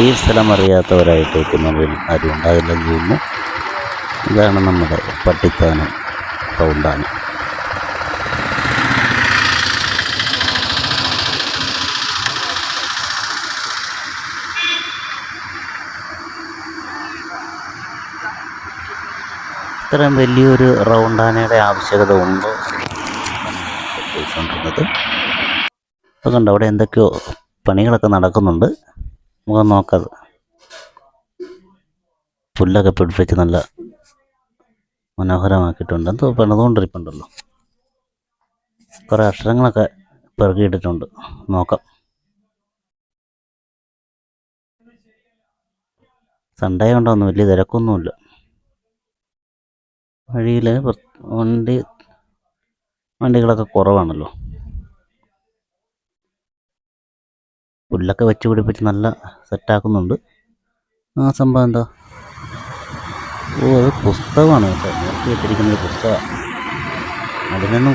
ഈ സ്ഥലം അറിയാത്തവരായിട്ടേക്ക് കുന്നമ്പിൽ ആരും ഉണ്ടാകില്ലെന്ന് തോന്നുന്നു ഇതാണ് നമ്മുടെ പട്ടിത്താനം റൗണ്ടാനം ഇത്രയും വലിയൊരു റൗണ്ടാനയുടെ ആവശ്യകത ഉണ്ടോ. ചോദിച്ചുകൊണ്ടിരുന്നത് അപ്പോൾ കണ്ടോ അവിടെ എന്തൊക്കെയോ പണികളൊക്കെ നടക്കുന്നുണ്ട്. നമുക്ക് നോക്കാം പുല്ലൊക്കെ പിടിപ്പിച്ച് നല്ല മനോഹരമാക്കിയിട്ടുണ്ട് എന്തോ പണിതുകൊണ്ടിരിപ്പുണ്ടല്ലോ കുറേ അക്ഷരങ്ങളൊക്കെ പെറുകിയിട്ടിട്ടുണ്ട് നോക്കാം. സൺഡേ കൊണ്ടൊന്നും വലിയ തിരക്കൊന്നുമില്ല. വഴിയിൽ വണ്ടി വണ്ടികളൊക്കെ കുറവാണല്ലോ. പുല്ലൊക്കെ വെച്ച് പിടിപ്പിച്ച് നല്ല സെറ്റാക്കുന്നുണ്ട്. ആ സംഭവം എന്താ? ഓ അത് പുസ്തകമാണ് കേട്ടോ. നോക്കി വെച്ചിരിക്കുന്നത് പുസ്തകമാണ്. അതിനൊന്നും